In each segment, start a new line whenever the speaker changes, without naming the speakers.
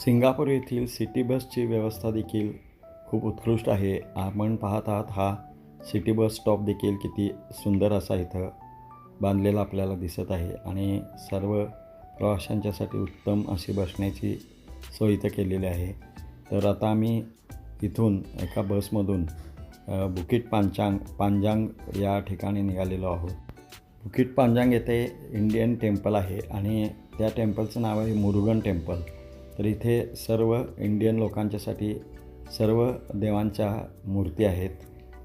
Singapore येथील city बसची व्यवस्था देखील खूप उत्कृष्ट आहे. आपण पाहत आहात हा सिटी बस स्टॉप देखील किती सुंदर असा इथं बांधलेला आपल्याला दिसत आहे आणि सर्व प्रवाशांच्यासाठी उत्तम अशी बसण्याची सोय इथं केलेली आहे. तर आता आम्ही इथून एका बसमधून बुकीट बुकिट पांचांग पांजांग या ठिकाणी निघालेलो आहोत. बुकिट पांजांग येथे इंडियन टेम्पल आहे आणि त्या टेम्पलचं नाव आहे मुरुगन टेम्पल. तर इथे सर्व इंडियन लोकांच्यासाठी सर्व देवांच्या मूर्ती आहेत.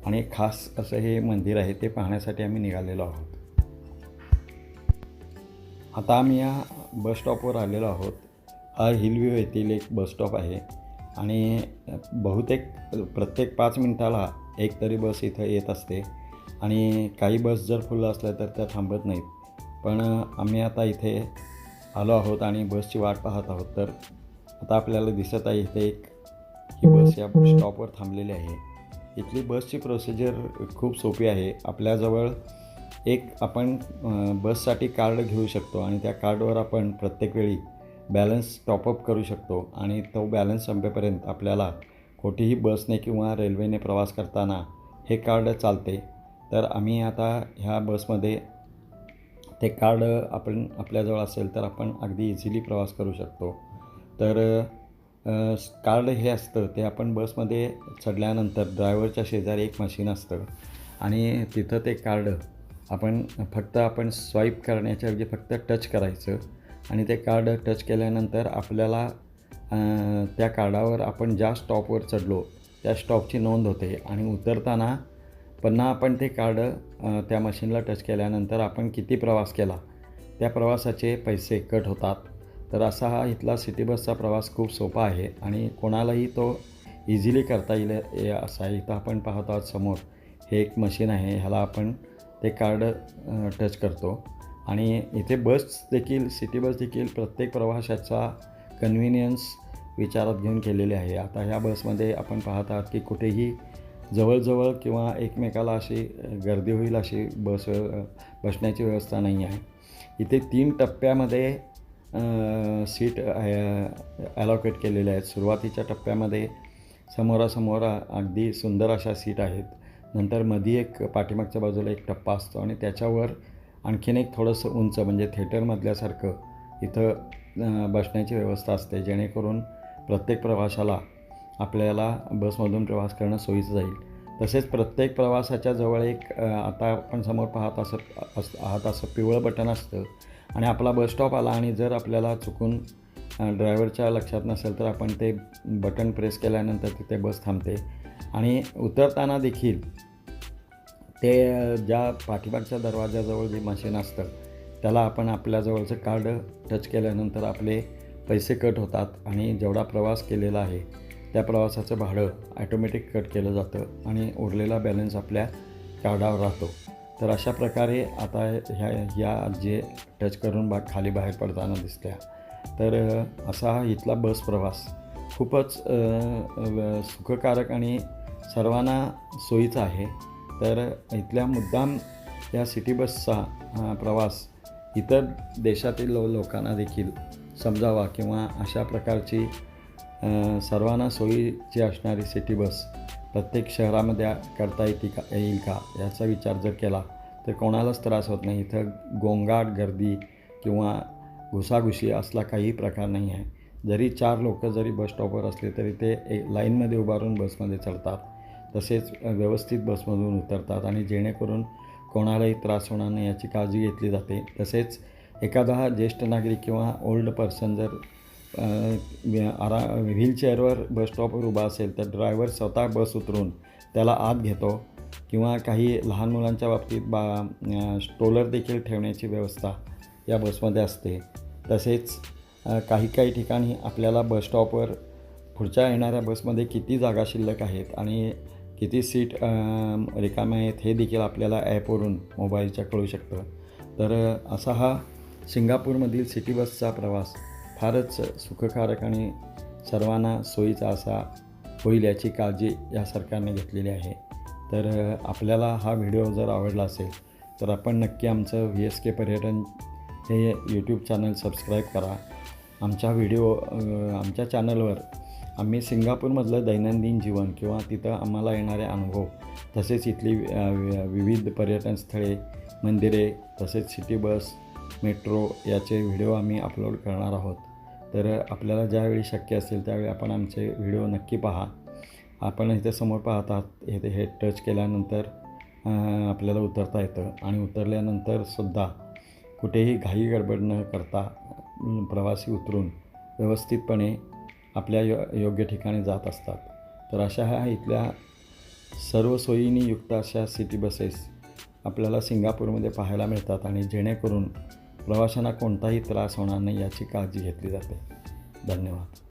आणि खास असं हे मंदिर आहे ते पाहण्यासाठी आम्ही निघालेलो आहोत. आता आम्ही या बस स्टॉपवर आलेलो आहोत. हा हिलव्ह्यू येथील एक बस स्टॉप आहे. आणि बहुतेक प्रत्येक पाच मिनिटाला एक तरी बस इथं येत असते. आणि काही बस जर फुल असल्या तर त्या थांबत नाहीत. पण आम्ही आता इथे आलो आहोत आणि बसची वाट पाहत आहोत. तर आता आपल्याला दिसत आहे इथे एक ही बस या स्टॉपवर थांबलेली आहे. इथली बसची प्रोसिजर खूप सोपी आहे. आपल्याजवळ एक आपण बससाठी कार्ड घेऊ शकतो आणि त्या कार्डवर आपण प्रत्येक वेळी बॅलन्स टॉपअप करू शकतो आणि तो बॅलन्स संपेपर्यंत आपल्याला कोठेही बसने किंवा रेल्वेने प्रवास करताना हे कार्ड चालते. तर आम्ही आता ह्या बसमध्ये ते कार्ड आपण आपल्याजवळ असेल तर आपण अगदी इझिली प्रवास करू शकतो. तर कार्ड हे असतं ते आपण बसमध्ये चढल्यानंतर ड्रायव्हरच्या शेजारी एक मशीन असतं आणि तिथं ते कार्ड आपण फक्त आपण स्वाईप करण्याच्या ऐवजी फक्त टच करायचं आणि ते कार्ड टच केल्यानंतर आपल्याला त्या कार्डावर आपण ज्या स्टॉपवर चढलो त्या स्टॉपची नोंद होते आणि उतरताना पुन्हा आपण ते कार्ड त्या मशीनला टच केल्यानंतर आपण किती प्रवास केला त्या प्रवासाचे पैसे कट होतात. तर असा हा इथला सिटी बसचा प्रवास खूप सोपा आहे आणि कोणालाही तो इझिली करता येईल असा आहे इथं आपण पाहत आहोत समोर. हे एक मशीन आहे ह्याला आपण ते कार्ड टच करतो. आणि इथे बस देखील सिटी बस देखील प्रत्येक प्रवाशाचा कन्व्हिनियन्स विचारात घेऊन केलेली आहे. आता ह्या बसमध्ये आपण पाहत आहात की कुठेही जवळजवळ किंवा एकमेकाला अशी गर्दी होईल अशी बस बसण्याची व्यवस्था नाही आहे. इथे तीन टप्प्यामध्ये सीट ॲलॉकेट केलेल्या आहेत. सुरुवातीच्या टप्प्यामध्ये समोरासमोर अगदी सुंदर अशा सीट आहेत. नंतर मधी एक पाठीमागच्या बाजूला एक टप्पा असतो आणि त्याच्यावर आणखीन एक थोडंसं उंच म्हणजे थिएटरमधल्यासारखं इथं बसण्याची व्यवस्था असते. जेणेकरून प्रत्येक प्रवाशाला आपल्याला बसमधून प्रवास करणं सोयीचं जाईल. तसेच प्रत्येक प्रवासाच्या जवळ एक आता आपण समोर पाहत असं आहात असं पिवळं बटन असतं. आणि आपला बस स्टॉप आला आणि जर आपल्याला चुकून ड्रायव्हरच्या लक्षात नसेल तर आपण ते बटन प्रेस केल्यानंतर तिथे बस थांबते. आणि उतरताना देखील ते ज्या पाठीमागच्या दरवाजाजवळ जे मशीन असतं त्याला आपण आपल्याजवळचं कार्ड टच केल्यानंतर आपले पैसे कट होतात आणि जेवढा प्रवास केलेला आहे त्या प्रवासाचं भाडं ॲटोमॅटिक कट केलं जातं आणि उरलेला बॅलन्स आपल्या कार्डावर राहतो. तर अशा प्रकारे आता ह्या ह्या जे टच करून बा खाली बाहेर पडताना दिसल्या तर असा हा इथला बस प्रवास. खूपच सुखकारक आणि सर्वांना सोयीचा आहे. तर इथल्या मुद्दाम या सिटी बसचा प्रवास इतर देशातील लो लोकांना देखील समजावा किंवा अशा प्रकारची सर्वांना सोयीची असणारी सिटी बस प्रत्येक शहरामध्ये करता येते का येईल का? याचा विचार जर केला तर कोणालाच त्रास होत नाही. इथं गोंगाट गर्दी किंवा घुसाघुशी असला काही प्रकार नाही आहे. जरी चार लोक जरी बस स्टॉपवर असले तरी ते एक लाईनमध्ये उभारून बसमध्ये चढतात. तसेच व्यवस्थित बसमधून उतरतात आणि जेणेकरून कोणालाही त्रास होणार नाही याची काळजी घेतली जाते. तसेच एखादा ज्येष्ठ नागरिक किंवा ओल्ड पर्सन जर आरा व्हीलचेअरवर बस स्टॉपवर उभा असेल तर ड्रायव्हर स्वतः बस उतरून त्याला आत घेतो किंवा काही लहान मुलांच्या बाबतीत बा स्ट्रोलर स्टोलर देखील ठेवण्याची व्यवस्था या बसमध्ये असते. तसेच काही काही ठिकाणी आपल्याला बस स्टॉपवर पुढच्या येणाऱ्या बसमध्ये किती जागा शिल्लक आहेत आणि किती सीट रिकाम्या आहेत हे देखील आपल्याला ॲपवरून मोबाईलच्या कळू शकतं. तर असा हा सिंगापूरमधील सिटी बसचा प्रवास. फारच सुखकारक आणि सर्वांना सोयीचा असा होईल याची काळजी या सरकारने घेतलेली आहे. तर आपल्याला हा व्हिडिओ जर आवडला असेल तर आपण नक्की आमचं व्ही एस के पर्यटन हे यूट्यूब चॅनल सबस्क्राईब करा. आमच्या व्हिडिओ आमच्या चॅनलवर आम्ही सिंगापूरमधलं दैनंदिन जीवन किंवा तिथं आम्हाला येणारे अनुभव तसेच इथली वि- विविध पर्यटन स्थळे मंदिरे तसेच सिटी बस मेट्रो याचे व्हिडिओ आम्ही अपलोड करणार आहोत. तर आपल्याला ज्यावेळी शक्य असेल त्यावेळी आपण आमचे व्हिडिओ नक्की पहा. आपण इथे समोर पाहत आहात. हे हे टच केल्यानंतर आपल्याला उतरता येतं आणि उतरल्यानंतर सुद्धा कुठेही घाई गडबड न करता प्रवासी उतरून व्यवस्थितपणे आपल्या यो योग्य ठिकाणी जात असतात. तर अशा ह्या इथल्या सर्व सोयींनी युक्त अशा सिटी बसेस आपल्याला सिंगापूरमध्ये पाहायला मिळतात आणि जेणेकरून प्रवाशांना कोणताही त्रास होणार नाही याची काळजी घेतली जाते. धन्यवाद.